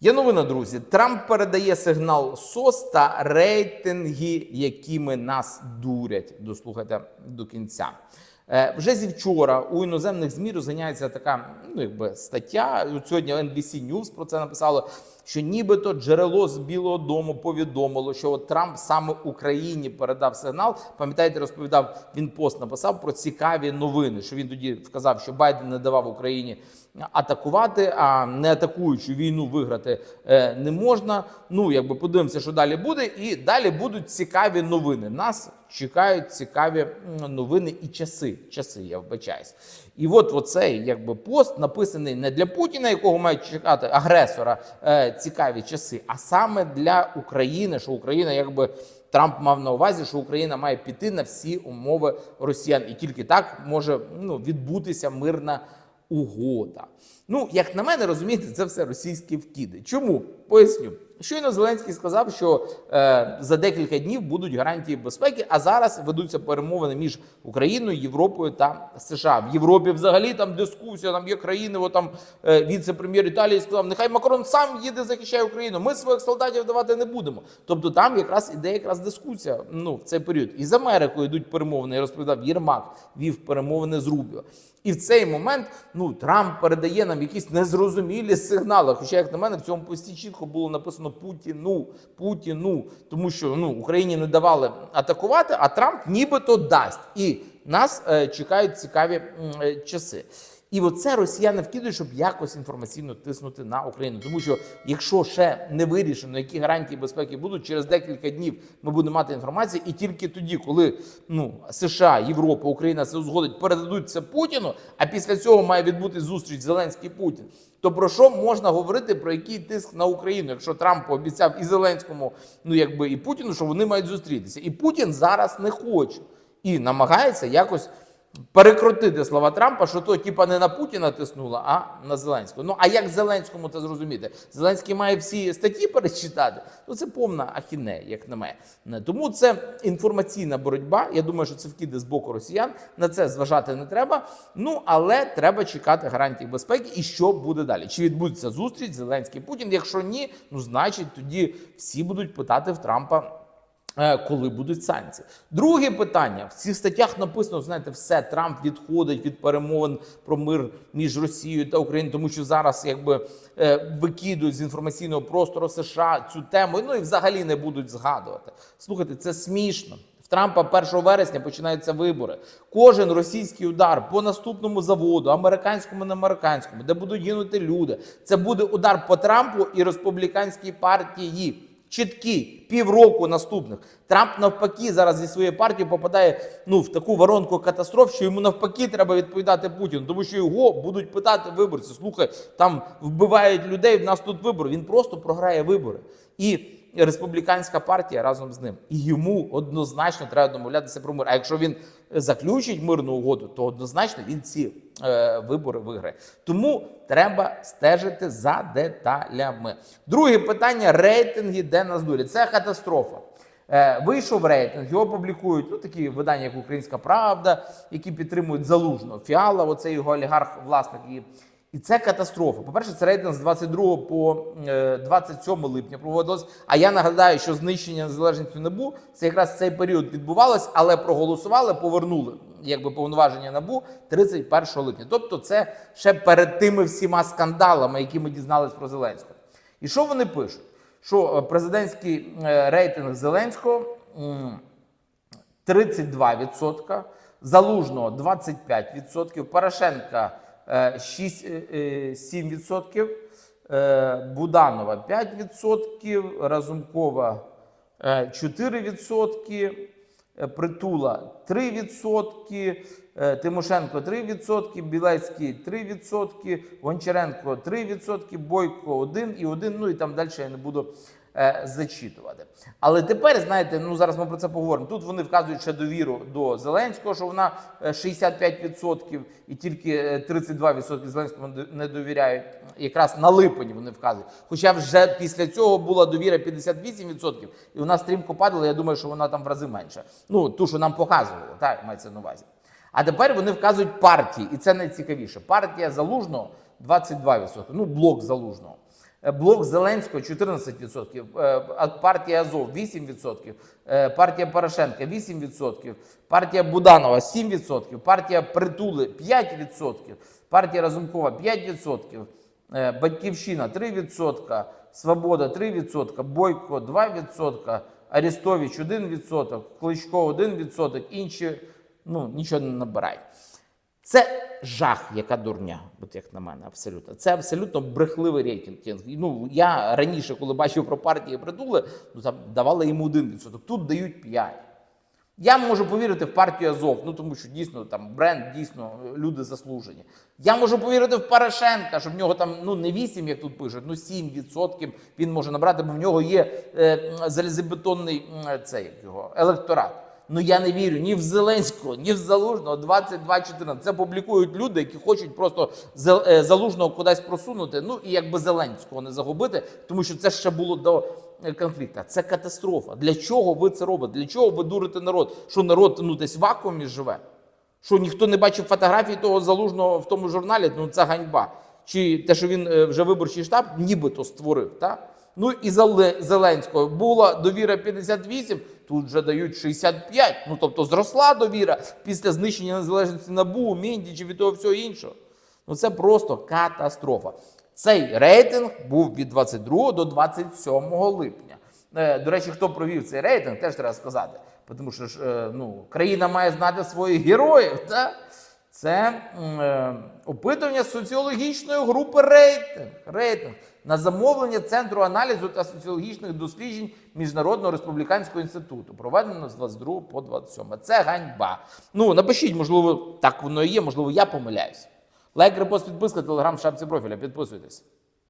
Є новина, друзі. Трамп передає сигнал СОС та рейтинги, якими нас дурять. Дослухайте до кінця. Е, Вже зі вчора у іноземних ЗМІ розганяється така ну, якби стаття. От Сьогодні NBC News про це написало. Що нібито джерело з Білого Дому повідомило, що от Трамп саме Україні передав сигнал. Пам'ятаєте, розповідав він пост написав про цікаві новини. Що він тоді вказав, що Байден не давав Україні атакувати, а не атакуючи війну виграти е, не можна. Ну якби подивимося, що далі буде, і далі будуть цікаві новини. Нас чекають цікаві новини і часи. Часи, я вбачаюсь. І от оцей якби пост написаний не для Путіна, якого мають чекати агресора е, цікаві часи, а саме для України, що Україна якби. Трамп мав на увазі, що Україна має піти на всі умови росіян, і тільки так може ну, відбутися мирна угода. Ну, як на мене, розумієте, це все російські вкиди. Чому? Поясню. Щойно Зеленський сказав, що е, за декілька днів будуть гарантії безпеки, а зараз ведуться перемовини між Україною, Європою та США. В Європі взагалі там дискусія, там є країни. От там е, віце-прем'єр Італії сказав, нехай Макрон сам їде, захищає Україну. Ми своїх солдатів давати не будемо. Тобто там якраз іде якраз дискусія. Ну в цей період. І з Америкою йдуть перемовини. Я розповідав, Єрмак вів перемовини з Рубіо. І в цей момент ну Трамп передає нам якісь незрозумілі сигнали. Хоча, як на мене, в цьому пості чітко було написано Путіну, Путіну, тому що ну Україні не давали атакувати, а Трамп нібито дасть. І нас е, чекають цікаві е, часи. І оце росіяни вкидують, щоб якось інформаційно тиснути на Україну. Тому що якщо ще не вирішено, які гарантії безпеки будуть, через декілька днів ми будемо мати інформацію, і тільки тоді, коли ну США, Європа, Україна це узгодить, передадуть це Путіну. А після цього має відбути зустріч Зеленський Путін. То про що можна говорити про який тиск на Україну, якщо Трамп пообіцяв і Зеленському, ну якби і Путіну, що вони мають зустрітися, і Путін зараз не хоче і намагається якось перекрутити слова Трампа, що то типа не на Путіна тиснула, а на Зеленського. Ну а як Зеленському це зрозуміти? Зеленський має всі статті перечитати. Ну це повна ахінея, як на мене. Тому це інформаційна боротьба. Я думаю, що це вкиди з боку росіян. На це зважати не треба. Ну але треба чекати гарантій безпеки і що буде далі. Чи відбудеться зустріч Зеленський Путін? Якщо ні, ну значить тоді всі будуть питати в Трампа. Е, коли будуть санкції. Друге питання в цих статтях написано: знаєте, все Трамп відходить від перемовин про мир між Росією та Україною, тому що зараз якби е, викидують з інформаційного простору США цю тему. Ну і взагалі не будуть згадувати. Слухайте, це смішно. В Трампа 1 вересня починаються вибори. Кожен російський удар по наступному заводу, американському не американському, де будуть гинути люди. Це буде удар по Трампу і республіканській партії чіткий півроку наступних. Трамп навпаки зараз зі своєю партією попадає ну в таку воронку катастроф, що йому навпаки треба відповідати Путіну, тому що його будуть питати виборці. Слухай, там вбивають людей. В нас тут вибори. Він просто програє вибори і. Республіканська партія разом з ним, і йому однозначно треба домовлятися про мир. А якщо він заключить мирну угоду, то однозначно він ці е, вибори виграє. Тому треба стежити за деталями. Друге питання: рейтинги, де нас дурять. Це катастрофа. Е, Вийшов рейтинг, його публікують ну, такі видання, як Українська Правда, які підтримують залужно. Фіала, оцей його олігарх, власник і. І це катастрофа. По-перше, це рейтинг з 22 по е, 27 липня проводилось. А я нагадаю, що знищення незалежності НАБУ це якраз цей період відбувалось, але проголосували, повернули якби повноваження НАБУ 31 липня. Тобто, це ще перед тими всіма скандалами, які ми дізнались про Зеленського. І що вони пишуть? Що е, президентський е, рейтинг Зеленського 32%, Залужного 25%, Порошенка е, 6, е, 7%, е, Буданова 5%, Разумкова е, 4%, е, Притула 3%, е, Тимошенко 3%, Білецький 3%, Гончаренко 3%, Бойко 1 і 1, ну і там далі я не буду е, зачитувати. Але тепер, знаєте, ну зараз ми про це поговоримо. Тут вони вказують ще довіру до Зеленського, що вона е, 65% і тільки е, 32% Зеленському не довіряють. Якраз на липень вони вказують. Хоча вже після цього була довіра 58%, і вона стрімко падала. Я думаю, що вона там в рази менша. Ну, ту, що нам показували, так мається на увазі. А тепер вони вказують партії, і це найцікавіше. Партія залужного 22%. Ну, блок залужного. Е, Блок Зеленського 14%, е, партія Азов 8%, е, партія Порошенка 8%, партія Буданова 7%, партія Притули 5%, партія Разумкова 5%, е, Батьківщина 3%, Свобода 3%, Бойко 2%, Арестович 1%, Кличко 1%, інші ну, нічого не набирають. Це жах, яка дурня, от як на мене, абсолютно. Це абсолютно брехливий рейтинг. Ну, я раніше, коли бачив про партії притули, ну там давали йому 1%, тут дають 5%. Я можу повірити в партію Азов, ну тому що дійсно там бренд, дійсно люди заслужені. Я можу повірити в Порошенка, що в нього там ну не 8, як тут пишуть, ну 7% він може набрати, бо в нього є е, залізобетонний м, цей його електорат. Ну я не вірю ні в Зеленського, ні в Залужного 22-14. Це публікують люди, які хочуть просто е, Залужного кудись просунути. Ну і якби Зеленського не загубити, тому що це ще було до е, конфлікту. Це катастрофа. Для чого ви це робите? Для чого ви дурите народ? Що народ ну десь в вакуумі живе? Що ніхто не бачив фотографії того залужного в тому журналі? Ну це ганьба. Чи те, що він е, вже виборчий штаб, нібито створив, так? Ну і Зеленського була довіра 58, тут вже дають 65. Ну тобто зросла довіра після знищення незалежності НАБУ, Міндічів і того всього іншого. Ну це просто катастрофа. Цей рейтинг був від 22 до 27 липня. Е, До речі, хто провів цей рейтинг, теж треба сказати. Тому що ж, е, ну, країна має знати своїх героїв. Та? Це е, опитування соціологічної групи рейтинг. рейтинг на замовлення Центру аналізу та соціологічних досліджень Міжнародного республіканського інституту, проведено з 22 по 27. Це ганьба. Ну, напишіть, можливо, так воно і є, можливо, я помиляюсь. Лайк, репост, підписка, телеграм, шапці профіля. Підписуйтесь.